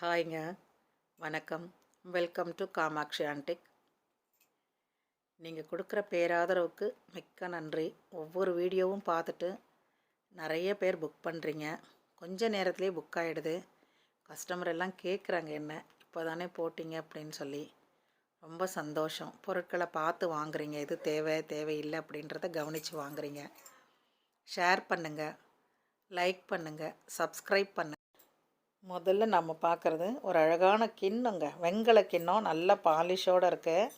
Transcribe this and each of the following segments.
ஹாய்ங்க வணக்கம். Welcome to Kamakshi antique நீங்கள் கொடுக்குற பேராதரவுக்கு மிக்க நன்றி. ஒவ்வொரு வீடியோவும் பார்த்துட்டு நிறைய பேர் புக் பண்ணுறீங்க கொஞ்ச நேரத்துலேயே புக் ஆகிடுது கஸ்டமர் எல்லாம் கேட்குறாங்க என்ன? இப்போ தானே போட்டிங்க? அப்படின்னு சொல்லி ரொம்ப சந்தோஷம். பொருட்களை பார்த்து வாங்குறீங்க. இது தேவை தேவையில்லை அப்படின்றத கவனித்து வாங்குறீங்க. ஷேர் பண்ணுங்கள் லைக் பண்ணுங்கள் சப்ஸ்கிரைப் பண்ணுங்கள் முதல்ல நம்ம பார்க்குறது ஒரு அழகான கிண்ணங்க. வெங்கல கிண்ணம். நல்ல பாலிஷோடு இருக்குது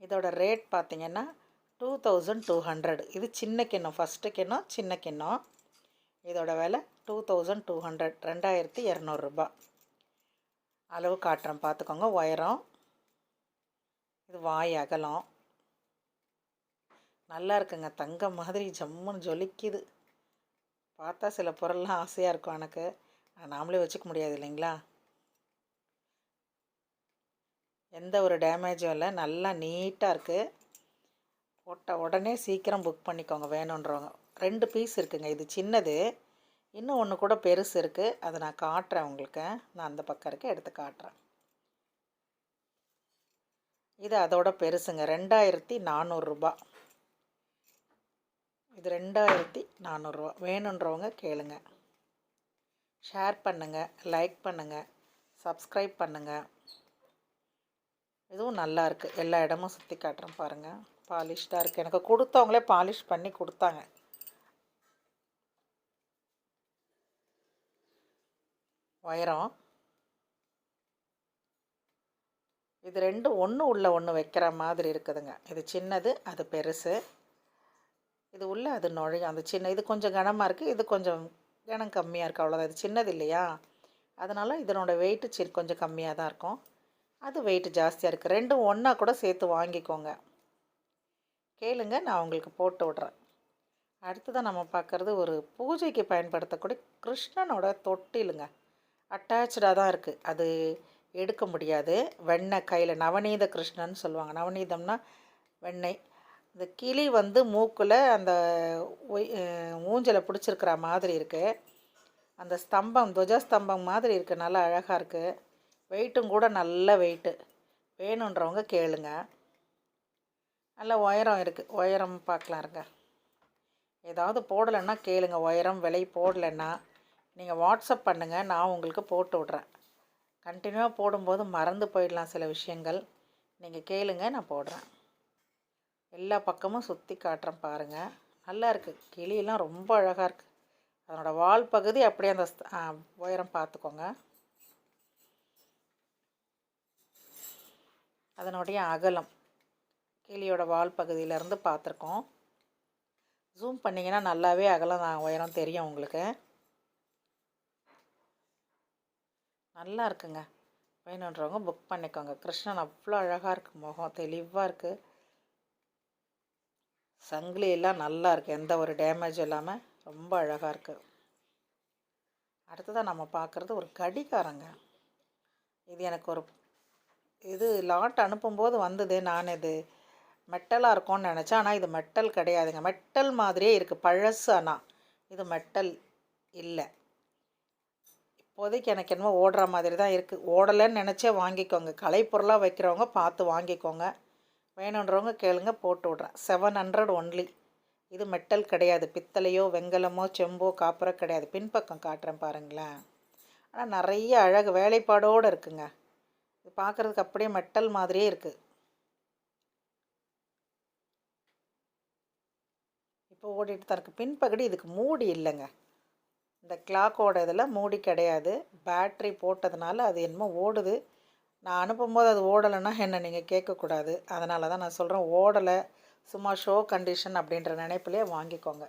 இதோட ரேட் பார்த்திங்கன்னா டூ தௌசண்ட் டூ ஹண்ட்ரட். இது சின்ன கிண்ணம். ஃபஸ்ட்டு கிண்ணம் சின்ன கிண்ணம். இதோட விலை டூ தௌசண்ட் டூ ஹண்ட்ரட். ரெண்டாயிரத்தி இரநூறுபா. அளவு காட்டுறேன். பார்த்துக்கோங்க. உயரம். இது வாய் அகலம். நல்லா இருக்குங்க. தங்கம் மாதிரி ஜம்முன்னு ஜொலிக்குது. பார்த்தா சில பொருள்லாம் ஆசையாக இருக்கும் எனக்கு. நாமளே வச்சுக்க முடியாது இல்லைங்களா? எந்த ஒரு டேமேஜும் இல்லை. நல்லா நீட்டாக இருக்குது போட்ட உடனே சீக்கிரம் புக் பண்ணிக்கோங்க. வேணுன்றவங்க. ரெண்டு பீஸ் இருக்குங்க. இது சின்னது. இன்னும் ஒன்று கூட பெருசு இருக்குது அதை நான் காட்டுறேன் உங்களுக்கு. நான் அந்த பக்கம் இருக்க எடுத்து காட்டுறேன். இது அதோட பெருசுங்க. ரெண்டாயிரத்தி நானூறுரூபா இது ரெண்டாயிரத்தி நானூறுரூவா வேணுன்றவங்க கேளுங்கள் ஷேர் பண்ணுங்கள் லைக் பண்ணுங்கள் சப்ஸ்கிரைப் பண்ணுங்கள் இதுவும் நல்லா இருக்குது எல்லா இடமும் சுற்றி காட்டுறேன் பாருங்கள் பாலிஷ்டாக இருக்குது எனக்கு கொடுத்தவங்களே பாலிஷ் பண்ணி கொடுத்தாங்க. உயரம் இது ரெண்டும் ஒன்று உள்ள ஒன்று வைக்கிற மாதிரி இருக்குதுங்க. இது சின்னது அது பெருசு. இது உள்ள அது நுழையும். அந்த சின்ன இது கொஞ்சம் கனமாக இருக்குது இது கொஞ்சம் கனம் கம்மியாக இருக்குது அவ்வளோதான் இது சின்னது இல்லையா? அதனால் இதனோட வெயிட்டு சி கொஞ்சம் கம்மியாக தான் இருக்கும். அது வெயிட்டு ஜாஸ்தியாக இருக்குது ரெண்டும் ஒன்றா கூட சேர்த்து வாங்கிக்கோங்க. கேளுங்க நான் உங்களுக்கு போட்டு விட்றேன். அடுத்ததான் நம்ம பார்க்குறது ஒரு பூஜைக்கு பயன்படுத்தக்கூடிய கிருஷ்ணனோட தொட்டிலுங்க. அட்டாச்சாக தான் இருக்குது அது எடுக்க முடியாது. வெண்ணெய் கையில் நவநீத கிருஷ்ணன் சொல்லுவாங்க. நவநீதம்னா வெண்ணெய். இந்த கிளி வந்து மூக்கில் அந்த ஊஞ்சலை பிடிச்சிருக்கிற மாதிரி இருக்குது அந்த ஸ்தம்பம் துவஜஸ்தம்பம் மாதிரி இருக்குது நல்லா அழகாக இருக்குது வெயிட்டும் கூட நல்ல வெயிட்டு வேணுன்றவங்க கேளுங்க. நல்ல உயரம் இருக்குது உயரம் பார்க்கலாம் இருங்க. ஏதாவது போடலைன்னா கேளுங்க. உயரம் விலை போடலைன்னா நீங்கள் வாட்ஸ்அப் பண்ணுங்கள் நான் உங்களுக்கு போட்டு விட்றேன். கண்டினியூவாக போடும்போது மறந்து போயிடலாம் சில விஷயங்கள். நீங்கள் கேளுங்க நான் போடுறேன். எல்லா பக்கமும் சுற்றி காட்டுறேன் பாருங்கள் நல்லா இருக்குது கிளியெல்லாம் ரொம்ப அழகாக இருக்குது அதனோடய வால் பகுதி அப்படியே அந்த உயரம் பார்த்துக்கோங்க அதனுடைய அகலம். கிளியோட வால் பகுதியிலேருந்து பார்த்துருக்கோம் ஜூம் பண்ணிங்கன்னா நல்லாவே அகலம் உயரம் தெரியும் உங்களுக்கு. நல்லா இருக்குங்க. வேணுன்றவங்க புக் பண்ணிக்கோங்க. கிருஷ்ணன் அவ்வளோ அழகாக இருக்குது முகம் தெளிவாக இருக்குது சங்கிலி எல்லாம் நல்லா இருக்குது எந்த ஒரு டேமேஜ் இல்லாமல் ரொம்ப அழகாக இருக்குது அடுத்ததாக நம்ம பார்க்குறது ஒரு கடிகாரங்க. இது எனக்கு ஒரு இது லாட் அனுப்பும்போது வந்தது நான் இது மெட்டலாக இருக்கும்னு நினச்சேன். ஆனால் இது மெட்டல் கிடையாதுங்க. மெட்டல் மாதிரியே இருக்குது பழசு ஆனால் இது மெட்டல் இல்லை. இப்போதைக்கு எனக்கு என்னமோ ஓடுற மாதிரி தான் இருக்குது ஓடலைன்னு நினச்சே வாங்கிக்கோங்க. கலைப்பொருளாக வைக்கிறவங்க பார்த்து வாங்கிக்கோங்க. வேணுன்றவங்க கேளுங்க போட்டு விட்றேன். செவன் ஹண்ட்ரட் ஒன்லி இது மெட்டல் கிடையாது. பித்தளையோ வெங்கலமோ செம்போ காப்பரோ கிடையாது. பின்பக்கம் காட்டுறேன் பாருங்களேன். ஆனால் நிறைய அழகு வேலைப்பாடோடு இருக்குங்க. இது பார்க்குறதுக்கு அப்படியே மெட்டல் மாதிரியே இருக்குது இப்போ ஓடிட்டு தான் இருக்குது பின்பகுதி இதுக்கு மூடி இல்லைங்க. இந்த கிளாக்கோட இதில் மூடி கிடையாது. பேட்ரி போட்டதுனால அது என்னமோ ஓடுது. நான் அனுப்பும்போது அது ஓடலைன்னா என்னை நீங்கள் கேட்கக்கூடாது. அதனால தான் நான் சொல்கிறேன் ஓடலை. சும்மா ஷோ கண்டிஷன் அப்படின்ற நினைப்பிலே வாங்கிக்கோங்க.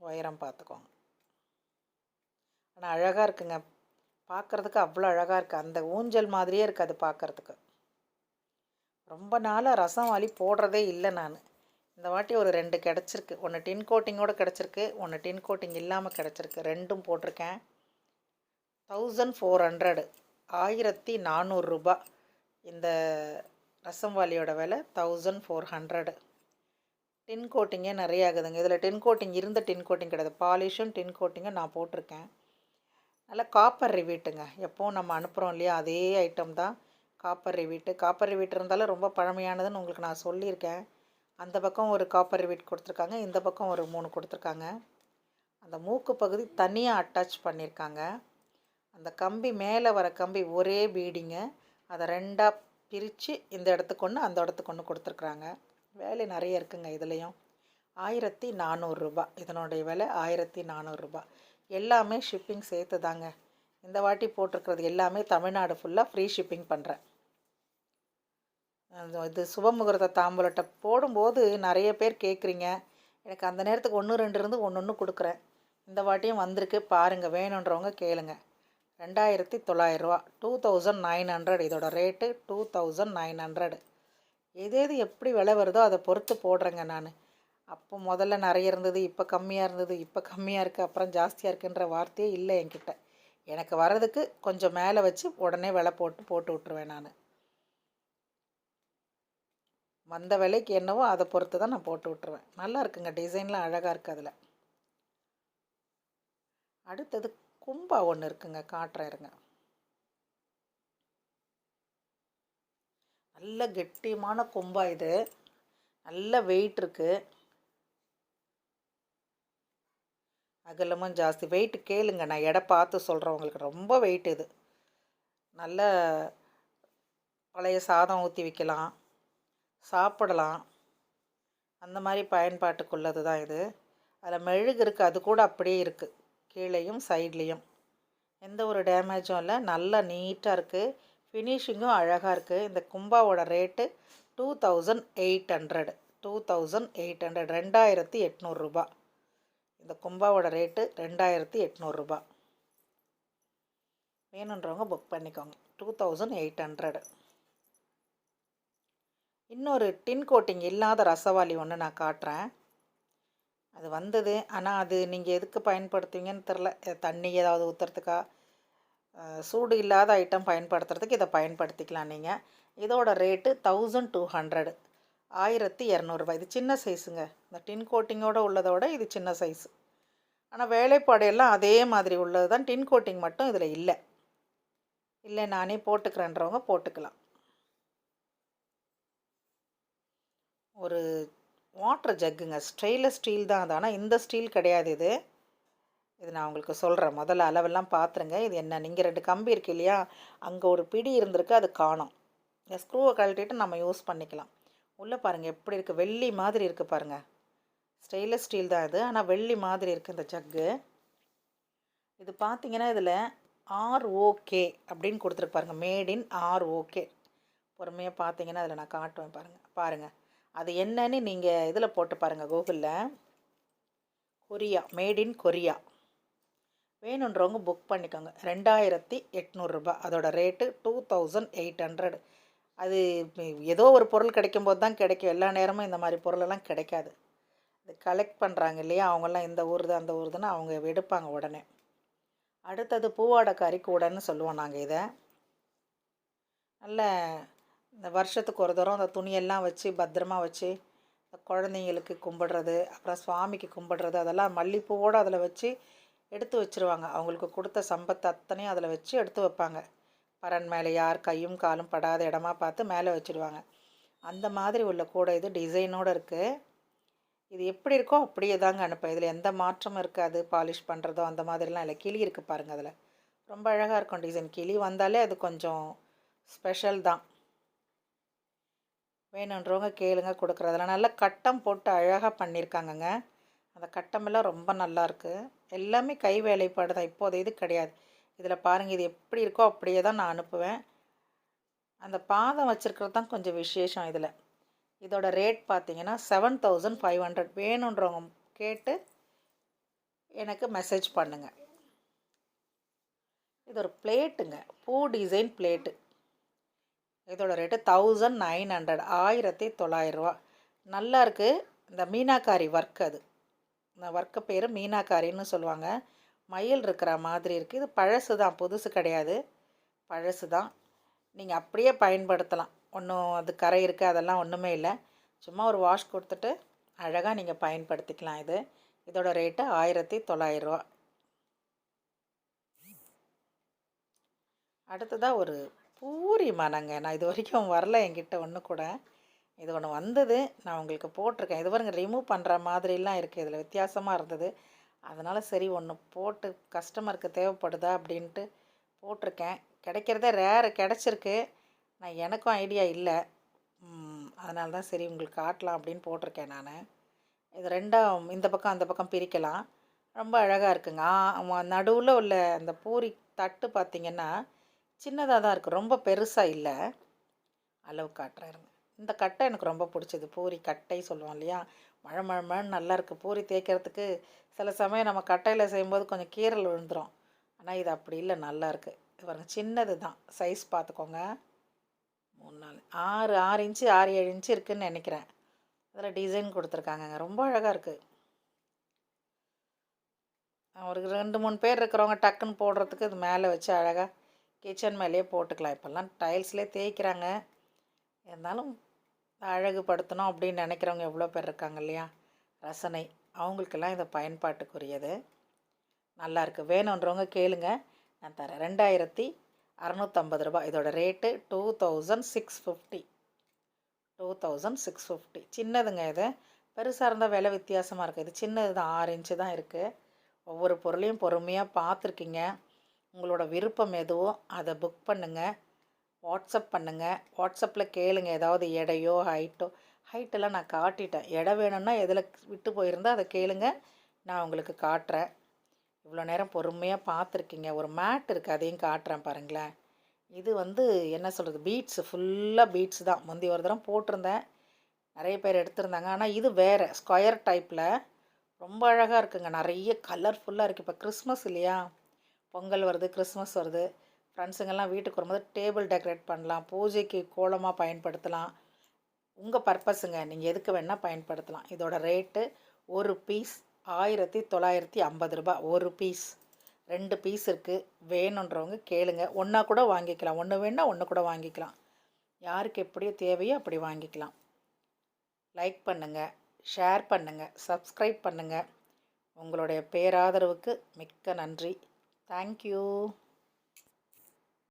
உயரம் பார்த்துக்கோங்க. ஆனால் அழகாக இருக்குங்க. பார்க்குறதுக்கு அவ்வளோ அழகாக இருக்குது அந்த ஊஞ்சல் மாதிரியே இருக்குது அது பார்க்குறதுக்கு. ரொம்ப நாளாக ரசம் வாலி போடுறதே இல்லை நான். இந்த வாட்டி ஒரு ரெண்டு கிடச்சிருக்கு. ஒன்று டின் கோட்டிங்கோடு கிடச்சிருக்கு. ஒன்று டின் கோட்டிங் இல்லாமல் கிடச்சிருக்கு. ரெண்டும் போட்டிருக்கேன். தௌசண்ட் ஃபோர் ஹண்ட்ரடு ஆயிரத்தி நானூறுரூபா இந்த ரசம் வாலியோட விலை தௌசண்ட் ஃபோர் ஹண்ட்ரடு டின் கோட்டிங்கே நிறைய ஆகுதுங்க. இதில் டின் கோட்டிங் இருந்த டின் கோட்டிங் கிடையாது. பாலிஷும் டின் கோட்டிங்கும் நான் போட்டிருக்கேன். நல்லா காப்பர் ரிவீட்டுங்க எப்போவும் நம்ம அனுப்புகிறோம் இல்லையா? அதே ஐட்டம் தான். காப்பர் ரிவீட்டு காப்பர் ரிவீட் இருந்தாலும் ரொம்ப பழமையானதுன்னு உங்களுக்கு நான் சொல்லியிருக்கேன். அந்த பக்கம் ஒரு காப்பர் ரிவீட் கொடுத்துருக்காங்க. இந்த பக்கம் ஒரு மூணு கொடுத்துருக்காங்க. அந்த மூக்கு பகுதி தனியாக அட்டாச் பண்ணியிருக்காங்க. அந்த கம்பி மேலே வர கம்பி ஒரே பீடிங்க. அதை ரெண்டாக பிரித்து இந்த இடத்துக்கு ஒன்று அந்த இடத்துக்கு ஒன்று கொடுத்துருக்குறாங்க. வேலை நிறைய இருக்குங்க இதுலேயும். ஆயிரத்தி நானூறுரூபா இதனுடைய விலை ஆயிரத்தி நானூறுரூபா எல்லாமே ஷிப்பிங் சேர்த்து தாங்க. இந்த வாட்டி போட்டிருக்கிறது எல்லாமே தமிழ்நாடு ஃபுல்லாக ஃப்ரீ ஷிப்பிங் பண்ணுறேன் இது சுபமுகூர்த்த தாம்பூலட்டை போடும்போது நிறைய பேர் கேட்குறீங்க எனக்கு அந்த நேரத்துக்கு ஒன்று ரெண்டு இருந்து ஒன்று ஒன்று கொடுக்குறேன். இந்த வாட்டியும் வந்திருக்கு. பாருங்கள் வேணுன்றவங்க கேளுங்கள் ரெண்டாயிரத்தி தொள்ளாயிரரூவா டூ தௌசண்ட் நைன் ஹண்ட்ரட் இதோட rate two thousand nine hundred. எது எது எப்படி விலை வருதோ அதை பொறுத்து போடுறேங்க நான். அப்போ முதல்ல நிறைய இருந்தது இப்போ கம்மியாக இருந்தது இப்போ கம்மியாக இருக்குது அப்புறம் ஜாஸ்தியாக இருக்குன்ற வார்த்தையே இல்லை என்கிட்ட. எனக்கு வர்றதுக்கு கொஞ்சம் மேலே வச்சு உடனே விலை போட்டு போட்டு விட்ருவேன் நான். வந்த விலைக்கு என்னவோ அதை பொறுத்து தான் நான் போட்டு விட்ருவேன் நல்லா இருக்குங்க டிசைன்லாம் அழகாக இருக்குது அதில். அடுத்தது கும்பா ஒன்று இருக்குங்க காட்டுறேன் இருங்க. நல்ல கெட்டியமான கும்பா இது. நல்ல வெயிட் இருக்குது அகலமும் ஜாஸ்தி. வெயிட் கேளுங்க நான் எடை பார்த்து சொல்கிறேன் உங்களுக்கு. ரொம்ப வெயிட் இது. நல்ல பழைய சாதம் ஊற்றி வைக்கலாம். சாப்பிடலாம். அந்த மாதிரி பயன்பாட்டுக்குள்ளது தான் இது. அதில் மெழுகு இருக்குது அது கூட அப்படியே இருக்குது கீழேயும் சைட்லேயும் எந்த ஒரு டேமேஜும் இல்லை. நல்லா நீட்டாக இருக்குது ஃபினிஷிங்கும் அழகாக இருக்குது இந்த கும்பாவோட rate two thousand eight hundred two thousand eight hundred ரெண்டாயிரத்தி எட்நூறுரூபா இந்த கும்பாவோட ரேட்டு ரெண்டாயிரத்தி எட்நூறுரூபா வேணுன்றவங்க புக் பண்ணிக்கோங்க. டூ தௌசண்ட் எயிட் ஹண்ட்ரடு இன்னொரு டின் கோட்டிங் இல்லாத ரசவாளி ஒன்று நான் காட்டுறேன். அது வந்தது. ஆனால் அது நீங்கள் எதுக்கு பயன்படுத்துவீங்கன்னு தெரில தண்ணி ஏதாவது ஊற்றுறதுக்கா சூடு இல்லாத ஐட்டம் பயன்படுத்துறதுக்கு இதை பயன்படுத்திக்கலாம் நீங்கள் இதோட ரேட்டு தௌசண்ட் டூ ஹண்ட்ரடு ஆயிரத்தி இரநூறுபா இது சின்ன சைஸுங்க இந்த டின் கோட்டிங்கோடு உள்ளதோட இது சின்ன சைஸ் ஆனால் வேலைப்பாடு எல்லாம் அதே மாதிரி உள்ளது தான். டின் கோட்டிங் மட்டும் இதில் இல்லை. இல்லை நானே போட்டுக்கிறேன்றவங்க போட்டுக்கலாம். ஒரு வாட்டர் ஜக்குங்க. ஸ்டெயின்லெஸ் ஸ்டீல் தான் அது. ஆனால் இந்த ஸ்டீல் கிடையாது இது. இது நான் உங்களுக்கு சொல்கிறேன் முதல்ல அளவெல்லாம் பார்த்துருங்க இது என்ன? நீங்கள் ரெண்டு கம்பி இருக்கு இல்லையா? அங்கே ஒரு பிடி இருந்திருக்கு. அது காணும். இந்த ஸ்க்ரூவை கழட்டிட்டு நம்ம யூஸ் பண்ணிக்கலாம். உள்ளே பாருங்கள் எப்படி இருக்குது வெள்ளி மாதிரி இருக்குது பாருங்கள் ஸ்டெயின்லெஸ் ஸ்டீல் தான் இது. ஆனால் வெள்ளி மாதிரி இருக்குது இந்த ஜக்கு. இது பார்த்தீங்கன்னா இதில் ஆர்ஓகே அப்படின்னு கொடுத்துருப்பாருங்க பாருங்கள் மேட் இன் ஆர்ஓகே பொறுமையாக பார்த்தீங்கன்னா அதில் நான் காட்டுவேன் பாருங்கள் பாருங்கள் அது என்னன்னு நீங்கள் இதில் போட்டு பாருங்கள் கூகுளில். Korea made in Korea. வேணுன்றவங்க புக் பண்ணிக்கோங்க. ரெண்டாயிரத்தி எட்நூறுரூபா அதோட rate two thousand eight hundred அது ஏதோ ஒரு பொருள் கிடைக்கும் போது தான் கிடைக்கும். எல்லா நேரமும் இந்த மாதிரி பொருளெல்லாம் கிடைக்காது. இது கலெக்ட் பண்ணுறாங்க இல்லையா? அவங்கெல்லாம் இந்த ஊர் தான் அந்த ஊர் தான் அவங்க எடுப்பாங்க உடனே. அடுத்தது பூவாடக்காரி கூடன்னு சொல்லுவோம் நாங்கள் இதை. நல்ல இந்த வருஷத்துக்கு ஒரு தரம் அந்த துணியெல்லாம் வச்சு பத்திரமா வச்சு குழந்தைங்களுக்கு கும்பிடுறது அப்புறம் சுவாமிக்கு கும்பிடுறது அதெல்லாம் மல்லிப்பூவோடு அதில் வச்சு எடுத்து வச்சுருவாங்க. அவங்களுக்கு கொடுத்த சம்பத்து அத்தனையும் அதில் வச்சு எடுத்து வைப்பாங்க. பரன் மேலே யார் கையும் காலும் படாத இடமா பார்த்து மேலே வச்சுருவாங்க அந்த மாதிரி உள்ள கூட இது டிசைனோடு இருக்குது இது எப்படி இருக்கோ அப்படியே தாங்க அனுப்பேன் இதில் எந்த மாற்றமும் இருக்காது பாலிஷ் பண்ணுறதோ அந்த மாதிரிலாம் இல்லை. கிளி இருக்குது பாருங்கள் அதில். ரொம்ப அழகாக இருக்கும் டிசைன். கிளி வந்தாலே அது கொஞ்சம் ஸ்பெஷல் தான். வேணுன்றவங்க கேளுங்க கொடுக்குறதுல நல்லா கட்டம் போட்டு அழகாக பண்ணியிருக்காங்கங்க. அந்த கட்டமெல்லாம் ரொம்ப நல்லாயிருக்கு. எல்லாமே கை வேலைப்பாடு தான். இப்போது இது கிடையாது. இதில் பாருங்கள் இது எப்படி இருக்கோ அப்படியே தான் நான் அனுப்புவேன். அந்த பாதம் வச்சுருக்கிறது தான் கொஞ்சம் விசேஷம் இதில். இதோட ரேட் பார்த்தீங்கன்னா செவன் தௌசண்ட் ஃபைவ் ஹண்ட்ரட் வேணுன்றவங்க கேட்டு எனக்கு மெசேஜ் பண்ணுங்கள் இது ஒரு பிளேட்டுங்க பூ டிசைன் பிளேட்டு இதோட ரேட்டு தௌசண்ட் நைன் ஹண்ட்ரட் ஆயிரத்தி தொள்ளாயிரரூவா நல்லா இருக்குது இந்த மீனாக்காரி ஒர்க் அது. இந்த ஒர்க்கு பேர் மீனாக்காரின்னு சொல்லுவாங்க. மயில் இருக்கிற மாதிரி இருக்குது இது பழசு தான் புதுசு கிடையாது. பழசு தான் நீங்கள் அப்படியே பயன்படுத்தலாம். ஒன்றும் அது கரை இருக்குது அதெல்லாம் ஒன்றுமே இல்லை. சும்மா ஒரு வாஷ் கொடுத்துட்டு அழகாக நீங்கள் பயன்படுத்திக்கலாம் இது. இதோட ரேட்டு ஆயிரத்தி தொள்ளாயிரரூவா அடுத்ததாக ஒரு பூரி மனங்க நான் இது வரைக்கும் வரல என்கிட்ட ஒன்று கூட. இது ஒன்று வந்தது. நான் உங்களுக்கு போட்டிருக்கேன். இது பாருங்க ரிமூவ் பண்ணுற மாதிரிலாம் இருக்குது இதில் வித்தியாசமாக இருந்தது. அதனால் சரி ஒன்று போட்டு கஸ்டமருக்கு தேவைப்படுதா அப்படின்ட்டு போட்டிருக்கேன். கிடைக்கிறதே ரேரு கிடச்சிருக்கு. நான் எனக்கும் ஐடியா இல்லை. அதனால தான் சரி உங்களுக்கு காட்டலாம் அப்படின்னு போட்டிருக்கேன் நான். இது ரெண்டாம் இந்த பக்கம் அந்த பக்கம் பிரிக்கலாம். ரொம்ப அழகாக இருக்குங்க. நடுவில் உள்ள அந்த பூரி தட்டு பார்த்திங்கன்னா சின்னதாக தான் இருக்குது ரொம்ப பெருசாக இல்லை. அளவு காட்டுறேன் இந்த கட்டை எனக்கு ரொம்ப பிடிச்சது. பூரி கட்டை சொல்லுவோம் இல்லையா? மழை மழை மழைன்னு நல்லா இருக்குது பூரி தேய்க்கிறதுக்கு சில சமயம் நம்ம கட்டையில் செய்யும்போது கொஞ்சம் கீரல் விழுந்துடும் ஆனால் இது அப்படி இல்லை. நல்லா இருக்குது இது பாருங்கள் சின்னது தான். சைஸ் பார்த்துக்கோங்க. மூணு நாள் ஆறு ஆறு இன்ச்சு ஆறு ஏழு இன்ச்சு இருக்குதுன்னு நினைக்கிறேன். அதில் டிசைன் கொடுத்துருக்காங்கங்க. ரொம்ப அழகாக இருக்குது ஒரு ரெண்டு மூணு பேர் இருக்கிறவங்க டக்குன்னு போடுறதுக்கு இது மேலே வச்சு அழகாக கிச்சன் மேலேயே போட்டுக்கலாம். இப்போல்லாம் டைல்ஸ்லேயே தேய்க்கிறாங்க. இருந்தாலும் அழகுபடுத்தணும் அப்படின்னு நினைக்கிறவங்க எவ்வளோ பேர் இருக்காங்க இல்லையா? ரசனை. அவங்களுக்கெல்லாம் இதை பயன்பாட்டுக்குரியது. நல்லாயிருக்கு வேணுன்றவங்க கேளுங்க. நான் தரேன். ரெண்டாயிரத்தி அறநூற்றம்பது ரூபா இதோட rate two thousand six fifty two thousand six fifty சின்னதுங்க இது. பெருசாக இருந்தால் விலை வித்தியாசமாக இருக்குது இது சின்னது தான். ஆறு இன்ச்சு தான் இருக்குது ஒவ்வொரு பொருளையும் பொறுமையாக பார்த்துருக்கீங்க. உங்களோட விருப்பம் எதுவோ அதை புக் பண்ணுங்கள் வாட்ஸ்அப் பண்ணுங்கள் வாட்ஸ்அப்பில் கேளுங்க ஏதாவது எடையோ ஹைட்டோ ஹைட்டெல்லாம் நான் காட்டிட்டேன். எடை வேணும்னா எதில் விட்டு போயிருந்தால் அதை கேளுங்க. நான் உங்களுக்கு காட்டுறேன். இவ்வளோ நேரம் பொறுமையாக பார்த்துருக்கீங்க. ஒரு மேட் இருக்குது அதையும் காட்டுறேன் பாருங்களேன். இது வந்து என்ன சொல்கிறது பீட்ஸு ஃபுல்லாக பீட்ஸ் தான். முந்தைய ஒரு தரம் போட்டிருந்தேன். நிறைய பேர் எடுத்திருந்தாங்க. ஆனால் இது வேறு ஸ்கொயர் டைப்பில் ரொம்ப அழகாக இருக்குங்க. நிறைய கலர்ஃபுல்லாக இருக்குது இப்போ கிறிஸ்மஸ் இல்லையா? பொங்கல் வருது கிறிஸ்மஸ் வருது ஃப்ரெண்ட்ஸுங்கெல்லாம் வீட்டுக்கு வரும்போது டேபிள் டெக்கரேட் பண்ணலாம் பூஜைக்கு கோலமாக பயன்படுத்தலாம். உங்கள் பர்பஸுங்க நீங்கள் எதுக்கு வேணால் பயன்படுத்தலாம். இதோட ரேட்டு ஒரு பீஸ் ஆயிரத்தி தொள்ளாயிரத்தி ஐம்பது ரூபாய் ஒரு பீஸ். ரெண்டு பீஸ் இருக்குது வேணுன்றவங்க கேளுங்க. ஒன்றா கூட வாங்கிக்கலாம். ஒன்று வேணால் ஒன்று கூட வாங்கிக்கலாம். யாருக்கு எப்படி தேவையோ அப்படி வாங்கிக்கலாம். லைக் பண்ணுங்கள் ஷேர் பண்ணுங்கள் சப்ஸ்கிரைப் பண்ணுங்கள் உங்களுடைய பேராதரவுக்கு மிக்க நன்றி. Thank you.